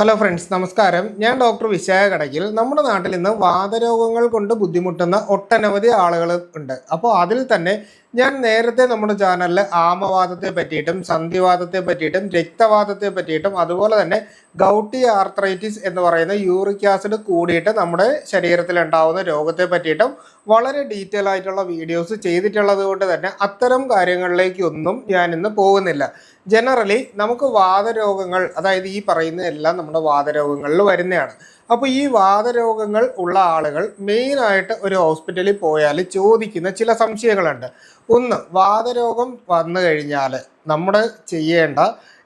Hello friends നമസ്കാരം. ഞാൻ doctor വിശായ കടയ്ക്കിൽ നമ്മുടെ നാട്ടിൽ ഇന്ന് വാതരോഗങ്ങൾ കൊണ്ട് ബുദ്ധിമുട്ടുന്ന ഒട്ടനവധി ആളുകൾ ഉണ്ട്. അപ്പോൾ അതിൽ തന്നെ ഞാൻ നേരത്തെ നമ്മുടെ ചാനലിൽ ആമവാദത്തെ പറ്റിയിട്ടും സന്ധിവാദത്തെ പറ്റിയിട്ടും രക്തവാദത്തെ പറ്റിയിട്ടും അതുപോലെ തന്നെ ഗൗട്ടി ആർത്രൈറ്റിസ് എന്ന് പറയുന്ന യൂറിക് ആസിഡ് കൂടിയിട്ട് നമ്മുടെ ശരീരത്തിൽ ഉണ്ടാവുന്ന രോഗത്തെ പറ്റിയിട്ടും വളരെ ഡീറ്റെയിൽ ആയിട്ടുള്ള വീഡിയോസ് ചെയ്തിട്ടുള്ളത് കൊണ്ട് തന്നെ അത്തരം കാര്യങ്ങളിലേക്കൊന്നും ഞാൻ ഇന്ന് പോകുന്നില്ല. ജനറലി നമുക്ക് വാദരോഗങ്ങൾ അതായത് ഈ പറയുന്ന എല്ലാം നമ്മുടെ വാദരോഗങ്ങളിൽ വരുന്നതാണ്. അപ്പോൾ ഈ വാദരോഗങ്ങൾ ഉള്ള ആളുകൾ മെയിനായിട്ട് ഒരു ഹോസ്പിറ്റലിൽ പോയാൽ ചോദിക്കുന്ന ചില സംശയങ്ങളുണ്ട്. ഒന്ന് വാദരോഗം വന്നു കഴിഞ്ഞാൽ നമ്മൾ ചെയ്യേണ്ട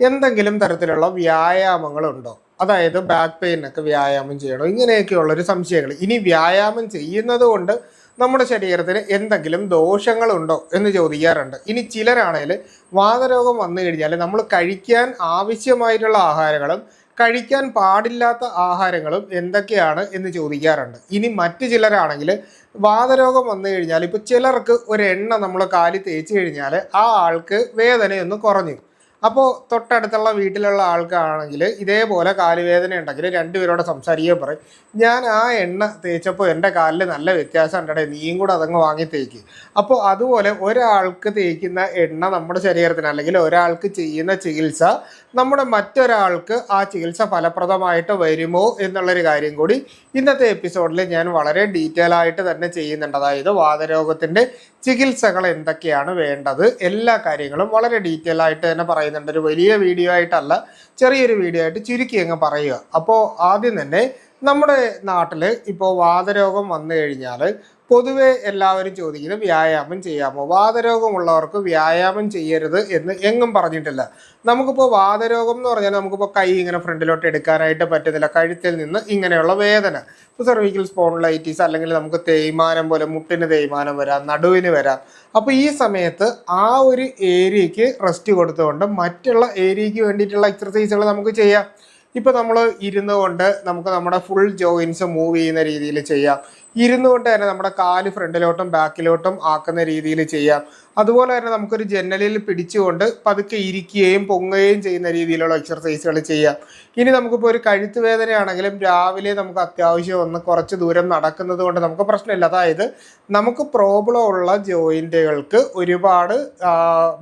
എന്തെങ്കിലും തരത്തിലുള്ള വ്യായാമങ്ങളുണ്ടോ? അതായത് ബാക്ക് പെയിനൊക്കെ വ്യായാമം ചെയ്യണോ? ഇങ്ങനെയൊക്കെയുള്ളൊരു സംശയങ്ങൾ. ഇനി വ്യായാമം ചെയ്യുന്നത് കൊണ്ട് നമ്മുടെ ശരീരത്തിന് എന്തെങ്കിലും ദോഷങ്ങളുണ്ടോ എന്ന് ചോദിക്കാറുണ്ട്. ഇനി ചിലരാണെങ്കിൽ വാതരോഗം വന്നു കഴിഞ്ഞാൽ നമ്മൾ കഴിക്കാൻ ആവശ്യമായിട്ടുള്ള ആഹാരങ്ങളും കഴിക്കാൻ പാടില്ലാത്ത ആഹാരങ്ങളും എന്തൊക്കെയാണ് എന്ന് ചോദിക്കാറുണ്ട്. ഇനി മറ്റു ചിലരാണെങ്കിൽ വാതരോഗം വന്നു കഴിഞ്ഞാൽ ഇപ്പോൾ ചിലർക്ക് ഒരു എണ്ണ നമ്മൾ കാലി തേച്ച് കഴിഞ്ഞാൽ ആ ആൾക്ക് വേദനയൊന്ന് കുറഞ്ഞു. അപ്പോൾ തൊട്ടടുത്തുള്ള വീട്ടിലുള്ള ആൾക്കാണെങ്കിൽ ഇതേപോലെ കാലുവേദന ഉണ്ടെങ്കിൽ രണ്ടുപേരോട് സംസാരിക്കുക പറയും. ഞാൻ ആ എണ്ണ തേച്ചപ്പോൾ എന്റെ കാലിൽ നല്ല വ്യത്യാസം ഉണ്ടടേ നീയും കൂടെ അതങ്ങ് വാങ്ങി തേക്ക്. അപ്പോൾ അതുപോലെ ഒരാൾക്ക് തേക്കുന്ന എണ്ണ നമ്മുടെ ശരീരത്തിന് അല്ലെങ്കിൽ ഒരാൾക്ക് ചെയ്യുന്ന ചികിത്സ നമ്മുടെ മറ്റൊരാൾക്ക് ആ ചികിത്സ ഫലപ്രദമായിട്ട് വരുമോ എന്നുള്ളൊരു കാര്യം കൂടി ഇന്നത്തെ എപ്പിസോഡിൽ ഞാൻ വളരെ ഡീറ്റെയിൽ ആയിട്ട് തന്നെ ചെയ്യുന്നുണ്ട്. അതായത് വാതരോഗത്തിന്റെ ചികിത്സകൾ എന്തൊക്കെയാണ് വേണ്ടത്? എല്ലാ കാര്യങ്ങളും വളരെ ഡീറ്റെയിൽ ആയിട്ട് തന്നെ പറയുന്നുണ്ട് ഒരു വലിയ വീഡിയോ ആയിട്ടല്ല ചെറിയൊരു വീഡിയോ ആയിട്ട് ചുരുക്കി അങ്ങ് പറയുക. അപ്പോൾ ആദ്യം തന്നെ നമ്മുടെ നാട്ടിൽ ഇപ്പോൾ വാതരോഗം വന്നു കഴിഞ്ഞാൽ പൊതുവെ എല്ലാവരും ചോദിക്കുന്നത് വ്യായാമം ചെയ്യാമോ? വാതരോഗമുള്ളവർക്ക് വ്യായാമം ചെയ്യരുത് എന്ന് എങ്ങും പറഞ്ഞിട്ടില്ല. നമുക്കിപ്പോൾ വാതരോഗം എന്ന് പറഞ്ഞാൽ നമുക്കിപ്പോൾ കൈ ഇങ്ങനെ ഫ്രണ്ടിലോട്ട് എടുക്കാനായിട്ട് പറ്റുന്നില്ല. കഴുത്തിൽ നിന്ന് ഇങ്ങനെയുള്ള വേദന. ഇപ്പോൾ സെർവിക്കൽ സ്പോൺലൈറ്റീസ് അല്ലെങ്കിൽ നമുക്ക് തേയ്മാനം പോലെ മുട്ടിന് തേയ്മാനം വരാം നടുവിന് വരാം. അപ്പോൾ ഈ സമയത്ത് ആ ഒരു ഏരിയയ്ക്ക് റെസ്റ്റ് കൊടുത്തുകൊണ്ട് മറ്റുള്ള ഏരിയയ്ക്ക് വേണ്ടിയിട്ടുള്ള എക്സർസൈസുകൾ നമുക്ക് ചെയ്യാം. ഇപ്പോൾ നമ്മൾ ഇരുന്നുകൊണ്ട് നമുക്ക് നമ്മുടെ ഫുൾ ജോയിൻസ് മൂവ് ചെയ്യുന്ന രീതിയിൽ ചെയ്യാം. ഇരുന്നു കൊണ്ട് തന്നെ നമ്മുടെ കാൽ ഫ്രണ്ടിലോട്ടും ബാക്കിലോട്ടും ആക്കുന്ന രീതിയിൽ ചെയ്യാം. അതുപോലെ തന്നെ നമുക്കൊരു ജനലിൽ പിടിച്ചുകൊണ്ട് പതുക്കെ ഇരിക്കുകയും പൊങ്ങുകയും ചെയ്യുന്ന രീതിയിലുള്ള എക്സർസൈസുകൾ ചെയ്യാം. ഇനി നമുക്കിപ്പോൾ ഒരു കഴുത്ത് വേദനയാണെങ്കിലും രാവിലെ നമുക്ക് അത്യാവശ്യം ഒന്ന് കുറച്ച് ദൂരം നടക്കുന്നത് കൊണ്ട് നമുക്ക് പ്രശ്നമില്ല. അതായത് നമുക്ക് പ്രോബ്ലം ഉള്ള ജോയിന്റുകൾക്ക് ഒരുപാട്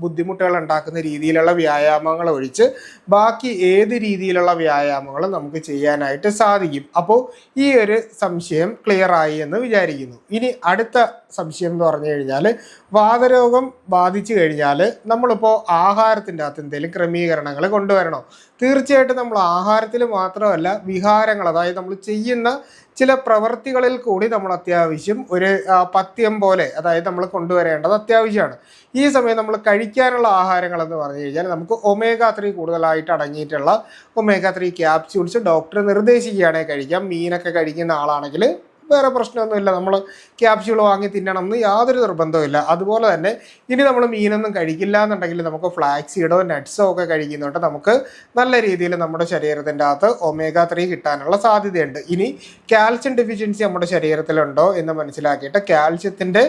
ബുദ്ധിമുട്ടുകൾ ഉണ്ടാക്കുന്ന രീതിയിലുള്ള വ്യായാമങ്ങൾ ഒഴിച്ച് ബാക്കി ഏത് രീതിയിലുള്ള വ്യായാമങ്ങളും നമുക്ക് ചെയ്യാനായിട്ട് സാധിക്കും. അപ്പോൾ ഈ ഒരു സംശയം ക്ലിയർ ആയി എന്ന് വിചാരിക്കുന്നു. ഇനി അടുത്ത സംശയം എന്ന് പറഞ്ഞു കഴിഞ്ഞാൽ വാതരോഗം ബാധിച്ചു കഴിഞ്ഞാൽ നമ്മളിപ്പോൾ ആഹാരത്തിന്റെ അകത്ത് എന്തെങ്കിലും ക്രമീകരണങ്ങൾ കൊണ്ടുവരണോ? തീർച്ചയായിട്ടും നമ്മൾ ആഹാരത്തിൽ മാത്രമല്ല വിഹാരങ്ങൾ അതായത് നമ്മൾ ചെയ്യുന്ന ചില പ്രവർത്തികളിൽ കൂടി നമ്മൾ അത്യാവശ്യം ഒരു പത്യം പോലെ അതായത് നമ്മൾ കൊണ്ടുവരേണ്ടത് അത്യാവശ്യമാണ്. ഈ സമയം നമ്മൾ കഴിക്കാനുള്ള ആഹാരങ്ങൾ എന്ന് പറഞ്ഞു കഴിഞ്ഞാൽ നമുക്ക് ഒമേഗ ത്രീ കൂടുതലായിട്ട് അടങ്ങിയിട്ടുള്ള ഒമേഗ ത്രീ ക്യാപ്സ്യൂൾസ് ഡോക്ടർ നിർദ്ദേശിക്കുകയാണെങ്കിൽ കഴിക്കാം. മീനൊക്കെ കഴിക്കുന്ന ആളാണെങ്കിൽ വേറെ പ്രശ്നമൊന്നുമില്ല. നമ്മൾ ക്യാപ്സ്യൂൾ വാങ്ങി തിന്നണം എന്ന് യാതൊരു നിർബന്ധവുമില്ല. അതുപോലെ തന്നെ ഇനി നമ്മൾ മീനൊന്നും കഴിക്കില്ല എന്നുണ്ടെങ്കിൽ നമുക്ക് ഫ്ലാക്സീഡോ നട്ട്സോ ഒക്കെ കഴിക്കുന്നുണ്ട്. നമുക്ക് നല്ല രീതിയിൽ നമ്മുടെ ശരീരത്തിന്റെ അകത്ത് ഒമേഗ ത്രീ കിട്ടാനുള്ള സാധ്യതയുണ്ട്. ഇനി കാൽസ്യം ഡെഫിഷ്യൻസി നമ്മുടെ ശരീരത്തിലുണ്ടോ എന്ന് മനസ്സിലാക്കിയിട്ട് കാൽസ്യത്തിന്റെ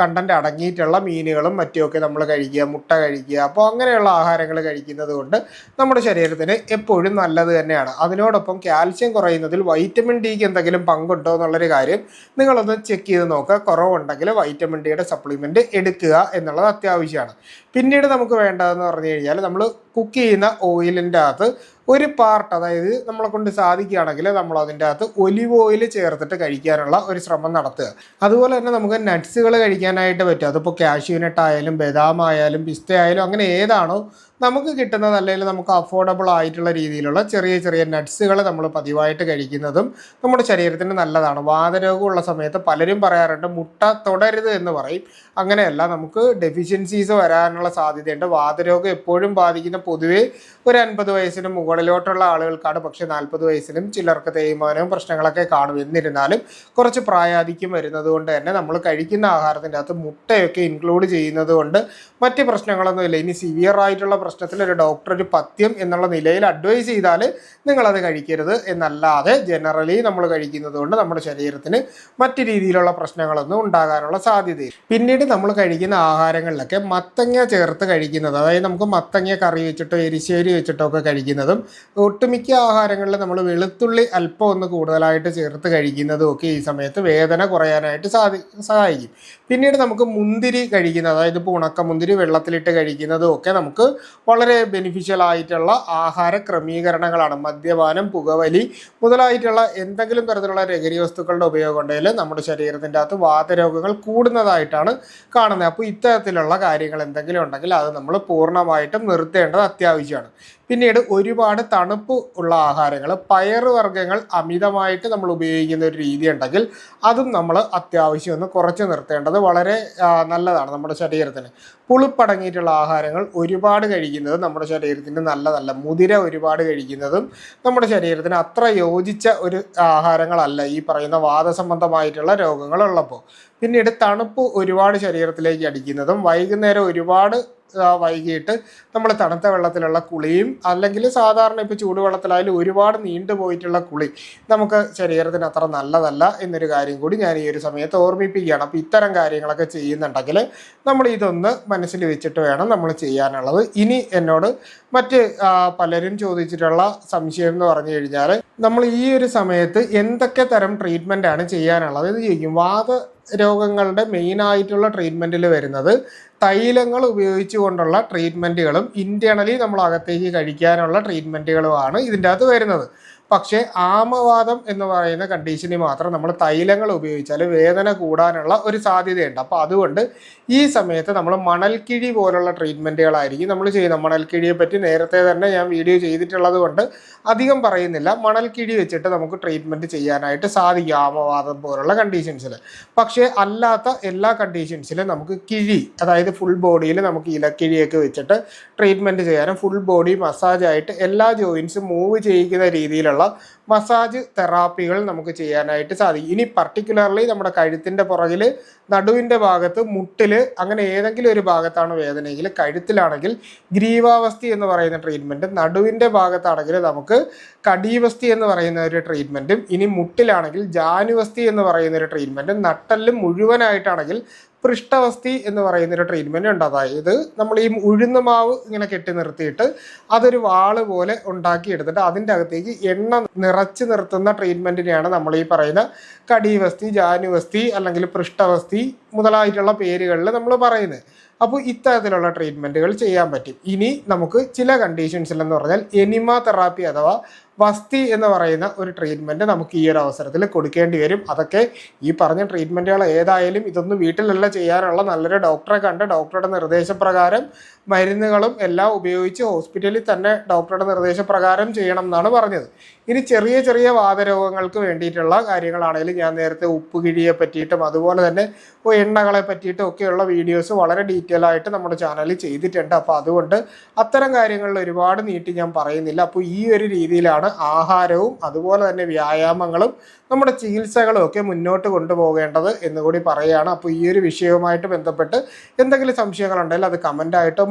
കണ്ടന്റ് അടങ്ങിയിട്ടുള്ള മീനുകളും മറ്റുമൊക്കെ നമ്മൾ കഴിക്കുക മുട്ട കഴിക്കുക അപ്പോൾ അങ്ങനെയുള്ള ആഹാരങ്ങൾ കഴിക്കുന്നത് കൊണ്ട് നമ്മുടെ ശരീരത്തിന് എപ്പോഴും നല്ലത് തന്നെയാണ്. അതിനോടൊപ്പം കാൽസ്യം കുറയുന്നതിൽ വൈറ്റമിൻ ഡിക്ക് എന്തെങ്കിലും പങ്കുണ്ടോ എന്നുള്ളൊരു കാര്യം നിങ്ങളൊന്ന് ചെക്ക് ചെയ്ത് നോക്കുക. കുറവുണ്ടെങ്കിൽ വൈറ്റമിൻ ഡിയുടെ സപ്ലിമെന്റ് എടുക്കുക എന്നുള്ളത് അത്യാവശ്യമാണ്. പിന്നീട് നമുക്ക് വേണ്ടതെന്ന് പറഞ്ഞു കഴിഞ്ഞാൽ നമ്മൾ കുക്ക് ചെയ്യുന്ന ഓയിലിന്റെ അകത്ത് ഒരു പാർട്ട് അതായത് നമ്മളെ കൊണ്ട് സാധിക്കുകയാണെങ്കിൽ നമ്മൾ അതിന്റെ അകത്ത് ഒലിവ് ഓയിൽ ചേർത്തിട്ട് കഴിക്കാനുള്ള ഒരു ശ്രമം നടത്തുക. അതുപോലെ തന്നെ നമുക്ക് നട്ട്സുകൾ കഴിക്കാനായിട്ട് പറ്റും. അതിപ്പോൾ കാഷ്യൂനട്ട് ആയാലും ബദാം ആയാലും പിസ്ത ആയാലും അങ്ങനെ ഏതാണോ നമുക്ക് കിട്ടുന്നത് അല്ലെങ്കിൽ നമുക്ക് അഫോർഡബിൾ ആയിട്ടുള്ള രീതിയിലുള്ള ചെറിയ ചെറിയ നട്ട്സുകൾ നമ്മൾ പതിവായിട്ട് കഴിക്കുന്നതും നമ്മുടെ ശരീരത്തിന് നല്ലതാണ്. വാതരോഗമുള്ള സമയത്ത് പലരും പറയാറുണ്ട് മുട്ട തുടരുത് എന്ന് പറയും. അങ്ങനെയല്ല നമുക്ക് ഡെഫിഷ്യൻസീസ് വരാനുള്ള സാധ്യതയുണ്ട്. വാതരോഗം എപ്പോഴും ബാധിക്കുന്ന പൊതുവേ ഒരു അൻപത് വയസ്സിന് മുകളിലോട്ടുള്ള ആളുകൾക്കാണ് പക്ഷെ നാൽപ്പത് വയസ്സിലും ചിലർക്ക് തേയ്മാനവും പ്രശ്നങ്ങളൊക്കെ കാണും. എന്നിരുന്നാലും കുറച്ച് പ്രായാധിക്യം വരുന്നത് കൊണ്ട് തന്നെ നമ്മൾ കഴിക്കുന്ന ആഹാരത്തിന്റെ അകത്ത് മുട്ടയൊക്കെ ഇൻക്ലൂഡ് ചെയ്യുന്നത് കൊണ്ട് മറ്റ് പ്രശ്നങ്ങളൊന്നുമില്ല ഇനി സിവിയർ ആയിട്ടുള്ള പ്രശ്നത്തിൽ ഒരു ഡോക്ടർ ഒരു പത്യം എന്നുള്ള നിലയിൽ അഡ്വൈസ് ചെയ്താൽ നിങ്ങളത് കഴിക്കരുത് എന്നല്ലാതെ ജനറലി നമ്മൾ കഴിക്കുന്നത് കൊണ്ട് നമ്മുടെ ശരീരത്തിന് മറ്റു രീതിയിലുള്ള പ്രശ്നങ്ങളൊന്നും ഉണ്ടാകാനുള്ള സാധ്യതയില്ല. പിന്നീട് നമ്മൾ കഴിക്കുന്ന ആഹാരങ്ങളിലൊക്കെ മത്തങ്ങ ചേർത്ത് കഴിക്കുന്നത് അതായത് നമുക്ക് മത്തങ്ങ കറി വെച്ചിട്ടോ എരിശ്ശേരി വെച്ചിട്ടോ ഒക്കെ കഴിക്കുന്നതും ഒട്ടുമിക്ക ആഹാരങ്ങളിൽ നമ്മൾ വെളുത്തുള്ളി അല്പം ഒന്ന് കൂടുതലായിട്ട് ചേർത്ത് കഴിക്കുന്നതും ഒക്കെ ഈ സമയത്ത് വേദന കുറയാനായിട്ട് സാധി സഹായിക്കും. പിന്നീട് നമുക്ക് മുന്തിരി കഴിക്കുന്നത് അതായത് ഇപ്പോൾ ഉണക്ക മുന്തിരി വെള്ളത്തിലിട്ട് കഴിക്കുന്നതും ഒക്കെ നമുക്ക് വളരെ ബെനിഫിഷ്യൽ ആയിട്ടുള്ള ആഹാര ക്രമീകരണങ്ങളാണ്. മദ്യപാനം പുകവലി മുതലായിട്ടുള്ള എന്തെങ്കിലും തരത്തിലുള്ള ലഹരി വസ്തുക്കളുടെ ഉപയോഗം ഉണ്ടെങ്കിൽ നമ്മുടെ ശരീരത്തിന്റെ അകത്ത് വാതരോഗങ്ങൾ കൂടുന്നതായിട്ടാണ് കാണുന്നത്. അപ്പോൾ ഇത്തരത്തിലുള്ള കാര്യങ്ങൾ എന്തെങ്കിലും ഉണ്ടെങ്കിൽ അത് നമ്മൾ പൂർണമായിട്ടും നിർത്തേണ്ടത് അത്യാവശ്യമാണ്. പിന്നീട് ഒരുപാട് തണുപ്പ് ഉള്ള ആഹാരങ്ങൾ പയറുവർഗങ്ങൾ അമിതമായിട്ട് നമ്മൾ ഉപയോഗിക്കുന്ന ഒരു രീതി ഉണ്ടെങ്കിൽ അതും നമ്മൾ അത്യാവശ്യം ഒന്ന് കുറച്ച് നിർത്തേണ്ടത് വളരെ നല്ലതാണ് നമ്മുടെ ശരീരത്തിന്. പുളിപ്പടങ്ങിയിട്ടുള്ള ആഹാരങ്ങൾ ഒരുപാട് കഴിക്കുന്നത് നമ്മുടെ ശരീരത്തിന് നല്ലതല്ല. മുതിര ഒരുപാട് കഴിക്കുന്നതും നമ്മുടെ ശരീരത്തിന് അത്ര യോജിച്ച ഒരു ആഹാരങ്ങളല്ല ഈ പറയുന്ന വാദസംബന്ധമായിട്ടുള്ള രോഗങ്ങളുള്ളപ്പോൾ പിന്നീട് തണുപ്പ് ഒരുപാട് ശരീരത്തിലേക്ക് അടിക്കുന്നതും വൈകുന്നേരം ഒരുപാട് വൈകിട്ട് നമ്മൾ തണുത്ത വെള്ളത്തിലുള്ള കുളിയും അല്ലെങ്കിൽ സാധാരണ ഇപ്പോൾ ചൂടുവെള്ളത്തിലായാലും ഒരുപാട് നീണ്ടു പോയിട്ടുള്ള കുളി നമുക്ക് ശരീരത്തിന് അത്ര നല്ലതല്ല എന്നൊരു കാര്യം കൂടി ഞാൻ ഈ ഒരു സമയത്ത് ഓർമ്മിപ്പിക്കുകയാണ്. അപ്പോൾ ഇത്തരം കാര്യങ്ങളൊക്കെ ചെയ്യുന്നുണ്ടെങ്കിൽ നമ്മൾ ഇതൊന്ന് മനസ്സിൽ വെച്ചിട്ട് വേണം നമ്മൾ ചെയ്യാനുള്ളത്. ഇനി എന്നോട് മറ്റ് പലരും ചോദിച്ചിട്ടുള്ള സംശയം എന്ന് പറഞ്ഞു കഴിഞ്ഞാൽ നമ്മൾ ഈ ഒരു സമയത്ത് എന്തൊക്കെ തരം ട്രീറ്റ്മെന്റ് ആണ് ചെയ്യാനുള്ളത്? ഇത് ചോദിക്കും. വാത രോഗങ്ങളുടെ മെയിൻ ആയിട്ടുള്ള ട്രീറ്റ്മെന്റിൽ വരുന്നത് തൈലങ്ങൾ ഉപയോഗിച്ചുകൊണ്ടുള്ള ട്രീറ്റ്മെന്റുകളും ഇന്റേണലി നമ്മൾ അകത്തേക്ക് കഴിക്കാനുള്ള ട്രീറ്റ്മെന്റുകളുമാണ് ഇതിന്റെ അകത്ത് വരുന്നത്. പക്ഷേ ആമവാദം എന്ന് പറയുന്ന കണ്ടീഷനിൽ മാത്രം നമ്മൾ തൈലങ്ങൾ ഉപയോഗിച്ചാൽ വേദന കൂടാനുള്ള ഒരു സാധ്യതയുണ്ട്. അപ്പോൾ അതുകൊണ്ട് ഈ സമയത്ത് നമ്മൾ മണൽക്കിഴി പോലുള്ള ട്രീറ്റ്മെന്റുകളായിരിക്കും നമ്മൾ ചെയ്യുന്നത്. മണൽക്കിഴിയെ പറ്റി നേരത്തെ തന്നെ ഞാൻ വീഡിയോ ചെയ്തിട്ടുള്ളത് കൊണ്ട് അധികം പറയുന്നില്ല. മണൽക്കിഴി വെച്ചിട്ട് നമുക്ക് ട്രീറ്റ്മെന്റ് ചെയ്യാനായിട്ട് സാധിക്കും ആമവാദം പോലുള്ള കണ്ടീഷൻസിൽ പക്ഷേ അല്ലാത്ത എല്ലാ കണ്ടീഷൻസിലും നമുക്ക് കിഴി അതായത് ഫുൾ ബോഡിയിൽ നമുക്ക് ഇലക്കിഴിയൊക്കെ വെച്ചിട്ട് ട്രീറ്റ്മെന്റ് ചെയ്യാനും ഫുൾ ബോഡി മസാജായിട്ട് എല്ലാ ജോയിൻസും മൂവ് ചെയ്യിക്കുന്ന രീതിയിലുള്ള മസാജ് തെറാപ്പികൾ നമുക്ക് ചെയ്യാനായിട്ട് സാധിക്കും. ഇനി പർട്ടിക്കുലർലി നമ്മുടെ കഴുത്തിന്റെ പുറകിൽ നടുവിന്റെ ഭാഗത്ത് മുട്ടിൽ അങ്ങനെ ഏതെങ്കിലും ഒരു ഭാഗത്താണ് വേദനയെങ്കിൽ കഴുത്തിലാണെങ്കിൽ ഗ്രീവാവസ്ഥി എന്ന് പറയുന്ന ട്രീറ്റ്മെന്റും നടുവിന്റെ ഭാഗത്താണെങ്കിൽ നമുക്ക് കടീവസ്തി എന്ന് പറയുന്ന ഒരു ട്രീറ്റ്മെന്റും ഇനി മുട്ടിലാണെങ്കിൽ ജാനുവസ്തി എന്ന് പറയുന്ന ഒരു ട്രീറ്റ്മെന്റും നട്ടലും മുഴുവനായിട്ടാണെങ്കിൽ പൃഷ്ഠവസ്തി എന്ന് പറയുന്ന ഒരു ട്രീറ്റ്മെന്റ് ഉണ്ട്. അതായത് നമ്മൾ ഈ ഉഴുന്ന മാവ് ഇങ്ങനെ കെട്ടി നിർത്തിയിട്ട് അതൊരു വാൾ പോലെ ഉണ്ടാക്കി എടുത്തിട്ട് അതിന്റെ അകത്തേക്ക് എണ്ണ നിറച്ച് നിർത്തുന്ന ട്രീറ്റ്മെന്റിനെയാണ് നമ്മൾ ഈ പറയുന്ന കടീവസ്തി ജാനുവസ്തി അല്ലെങ്കിൽ പൃഷ്ഠവസ്തി മുതലായിട്ടുള്ള പേരുകളിൽ നമ്മൾ പറയുന്നത്. അപ്പോൾ ഇത്തരത്തിലുള്ള ട്രീറ്റ്മെന്റുകൾ ചെയ്യാൻ പറ്റും. ഇനി നമുക്ക് ചില കണ്ടീഷൻസിൽ എന്ന് പറഞ്ഞാൽ എനിമ തെറാപ്പി അഥവാ വസ്തി എന്ന് പറയുന്ന ഒരു ട്രീറ്റ്മെന്റ് നമുക്ക് ഈ ഒരു അവസരത്തിൽ കൊടുക്കേണ്ടി വരും. അതൊക്കെ ഈ പറഞ്ഞ ട്രീറ്റ്മെന്റുകൾ ഏതായാലും ഇതൊന്നും വീട്ടിലല്ല ചെയ്യാനുള്ള നല്ലൊരു ഡോക്ടറെ കണ്ട് ഡോക്ടറുടെ നിർദ്ദേശപ്രകാരം മരുന്നുകളും എല്ലാം ഉപയോഗിച്ച് ഹോസ്പിറ്റലിൽ തന്നെ ഡോക്ടറുടെ നിർദ്ദേശപ്രകാരം ചെയ്യണം എന്നാണ് പറഞ്ഞത്. ഇനി ചെറിയ ചെറിയ വാതരോഗങ്ങൾക്ക് വേണ്ടിയിട്ടുള്ള കാര്യങ്ങളാണെങ്കിലും ഞാൻ നേരത്തെ ഉപ്പ് കിഴിയെ പറ്റിയിട്ടും അതുപോലെ തന്നെ എണ്ണകളെ പറ്റിയിട്ടും ഒക്കെയുള്ള വീഡിയോസ് വളരെ ഡീറ്റെയിൽ ആയിട്ട് നമ്മുടെ ചാനലിൽ ചെയ്തിട്ടുണ്ട്. അപ്പോൾ അതുകൊണ്ട് അത്തരം കാര്യങ്ങളിൽ ഒരുപാട് നീട്ടി ഞാൻ പറയുന്നില്ല. അപ്പോൾ ഈ ഒരു രീതിയിലാണ് ആഹാരവും അതുപോലെ തന്നെ വ്യായാമങ്ങളും നമ്മുടെ ചികിത്സകളും ഒക്കെ മുന്നോട്ട് കൊണ്ടുപോകേണ്ടത് എന്ന് കൂടി പറയുകയാണ്. അപ്പോൾ ഈ ഒരു വിഷയവുമായിട്ട് ബന്ധപ്പെട്ട് എന്തെങ്കിലും സംശയങ്ങളുണ്ടെങ്കിൽ അത് കമന്റായിട്ടോ